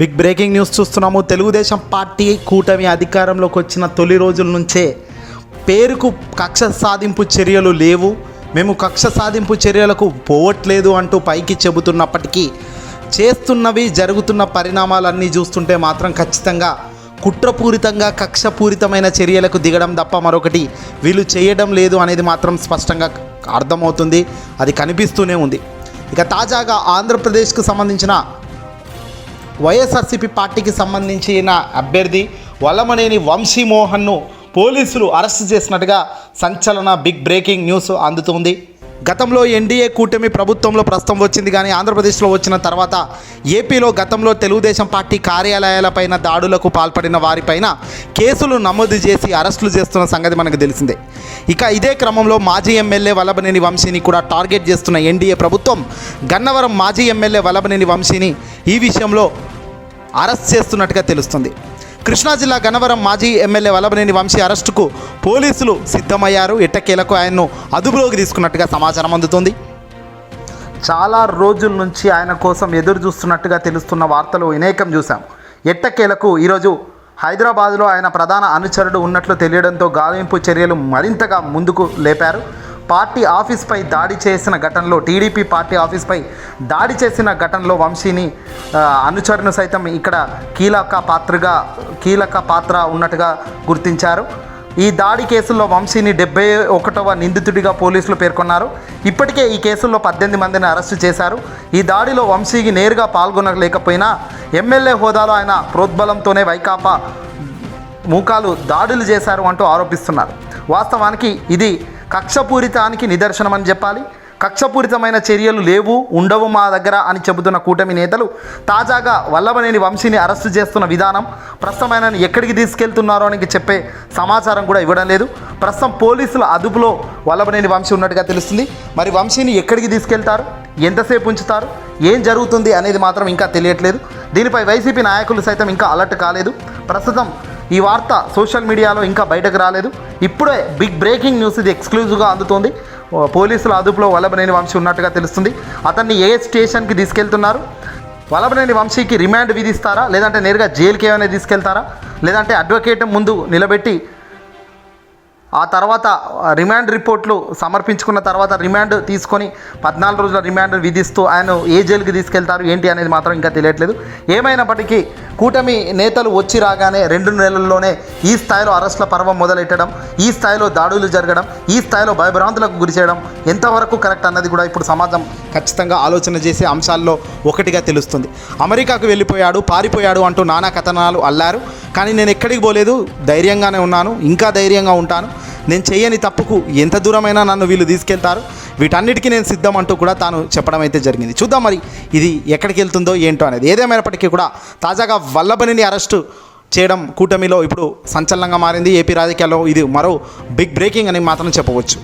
Big breaking news చూస్తున్నాము. Telugu Desam party కూటమి అధికారంలోకి వచ్చిన తొలి రోజుల నుంచే పేరుకు కక్ష సాధింపు చర్యలు లేవు. మేము కక్ష సాధింపు చర్యలకు పోవట్లేదు అంటూ పైకి చెబుతున్నప్పటికీ చేస్తున్నవి జరుగుతున్న పరిణామాలన్నీ చూస్తుంటే మాత్రం ఖచ్చితంగా కుట్రపూరితంగా కక్షపూరితమైన చర్యలకు దిగడం తప్ప మరొకటి వీళ్ళు చేయడం లేదు అనేది మాత్రం స్పష్టంగా అర్థమవుతుంది. అది కనిపిస్తూనే ఉంది. ఇక తాజాగా ఆంధ్రప్రదేశ్కు సంబంధించిన వైఎస్ఆర్సీపీ పార్టీకి సంబంధించిన అభ్యర్థి వల్లమనేని వంశీమోహన్ను పోలీసులు అరెస్ట్ చేసినట్టుగా సంచలన బిగ్ బ్రేకింగ్ న్యూస్ అందుతుంది. గతంలో ఎన్డీఏ కూటమి ప్రభుత్వంలో ప్రస్తుతం వచ్చింది కానీ ఆంధ్రప్రదేశ్లో వచ్చిన తర్వాత ఏపీలో గతంలో తెలుగుదేశం పార్టీ కార్యాలయాలపైన దాడులకు పాల్పడిన వారిపైన కేసులు నమోదు చేసి అరెస్టులు చేస్తున్న సంగతి మనకు తెలిసిందే. ఇక ఇదే క్రమంలో మాజీ ఎమ్మెల్యే వలబనేని వంశీని కూడా టార్గెట్ చేస్తున్న ఎన్డీఏ ప్రభుత్వం గన్నవరం మాజీ ఎమ్మెల్యే వలబనేని వంశీని ఈ విషయంలో అరెస్ట్ చేస్తున్నట్టుగా తెలుస్తుంది. కృష్ణా జిల్లా గన్నవరం మాజీ ఎమ్మెల్యే వల్లభనేని వంశీ అరెస్టుకు పోలీసులు సిద్ధమయ్యారు. ఎట్టకేలకు ఆయన్ను అదుపులోకి తీసుకున్నట్టుగా సమాచారం అందుతుంది. చాలా రోజుల నుంచి ఆయన కోసం ఎదురు చూస్తున్నట్టుగా తెలుస్తున్న వార్తలు అనేకం చూశాం. ఎట్టకేలకు ఈరోజు హైదరాబాద్లో ఆయన ప్రధాన అనుచరుడు ఉన్నట్లు తెలియడంతో గాలింపు చర్యలు మరింతగా ముందుకు లేపారు. పార్టీ ఆఫీస్పై దాడి చేసిన ఘటనలో టీడీపీ పార్టీ ఆఫీస్పై దాడి చేసిన ఘటనలో వంశీని అనుచరును సైతం ఇక్కడ కీలక పాత్రగా కీలక పాత్ర ఉన్నట్టుగా గుర్తించారు. ఈ దాడి కేసుల్లో వంశీని డెబ్బై ఒకటవ నిందితుడిగా పోలీసులు పేర్కొన్నారు. ఇప్పటికే ఈ కేసుల్లో పద్దెనిమిది మందిని అరెస్టు చేశారు. ఈ దాడిలో వంశీకి నేరుగా పాల్గొనలేకపోయినా ఎమ్మెల్యే హోదాలో ఆయన ప్రోద్బలంతోనే వైకాపా మూకాలు దాడులు చేశారు అంటూ ఆరోపిస్తున్నారు. వాస్తవానికి ఇది కక్షపూరితానికి నిదర్శనం అని చెప్పాలి. కక్షపూరితమైన చర్యలు లేవు ఉండవు మా దగ్గర అని చెబుతున్న కూటమి నేతలు తాజాగా వల్లభనేని వంశీని అరెస్టు చేస్తున్న విధానం ప్రస్తుతం ఆయనను ఎక్కడికి తీసుకెళ్తున్నారో అని చెప్పే సమాచారం కూడా ఇవ్వడం లేదు. ప్రస్తుతం పోలీసుల అదుపులో వల్లభనేని వంశీ ఉన్నట్టుగా తెలుస్తుంది. మరి వంశీని ఎక్కడికి తీసుకెళ్తారు? ఎంతసేపు ఉంచుతారు? ఏం జరుగుతుంది అనేది మాత్రం ఇంకా తెలియట్లేదు. దీనిపై వైసీపీ నాయకులు సైతం ఇంకా అలర్ట్ కాలేదు. ప్రస్తుతం ఈ వార్త సోషల్ మీడియాలో ఇంకా బయటకు రాలేదు. ఇప్పుడే బిగ్ బ్రేకింగ్ న్యూస్ ఇది ఎక్స్క్లూజివ్గా అందుతోంది. పోలీసుల అదుపులో వల్లభనేని వంశీ ఉన్నట్టుగా తెలుస్తుంది. అతన్ని ఏ స్టేషన్కి తీసుకెళ్తున్నారు? వల్లభనేని వంశీకి రిమాండ్ విధిస్తారా? లేదంటే నేరుగా జైలుకి ఏమైనా తీసుకెళ్తారా? లేదంటే అడ్వకేట్ ముందు నిలబెట్టి ఆ తర్వాత రిమాండ్ రిపోర్ట్లు సమర్పించుకున్న తర్వాత రిమాండ్ తీసుకొని పద్నాలుగు రోజుల రిమాండ్ విధిస్తూ ఆయన ఏ జైలుకి తీసుకెళ్తారు ఏంటి అనేది మాత్రం ఇంకా తెలియట్లేదు. ఏమైనప్పటికీ కూటమి నేతలు వచ్చి రాగానే రెండు నెలల్లోనే ఈ స్థాయిలో అరెస్టుల పర్వం మొదలెట్టడం ఈ స్థాయిలో దాడులు జరగడం ఈ స్థాయిలో భయభ్రాంతులకు గురి చేయడం ఎంతవరకు కరెక్ట్ అన్నది కూడా ఇప్పుడు సమాజం ఖచ్చితంగా ఆలోచన చేసే అంశాల్లో ఒకటిగా తెలుస్తుంది. అమెరికాకు వెళ్ళిపోయాడు పారిపోయాడు అంటూ నానా కథనాలు అల్లారు. కానీ నేను ఎక్కడికి పోలేదు ధైర్యంగానే ఉన్నాను ఇంకా ధైర్యంగా ఉంటాను. నేను చేయని తప్పుకు ఎంత దూరమైనా నన్ను వీళ్ళు తీసుకెళ్తారు. వీటన్నిటికీ నేను సిద్ధం అంటూ కూడా తాను చెప్పడం అయితే జరిగింది. చూద్దాం మరి ఇది ఎక్కడికి వెళ్తుందో ఏంటో అనేది. ఏదేమైనప్పటికీ కూడా తాజాగా వల్లభనిని అరెస్టు చేయడం కూటమిలో ఇప్పుడు సంచలనంగా మారింది. ఏపీ రాజకీయాల్లో ఇది మరో బిగ్ బ్రేకింగ్ అని మాత్రం చెప్పవచ్చు.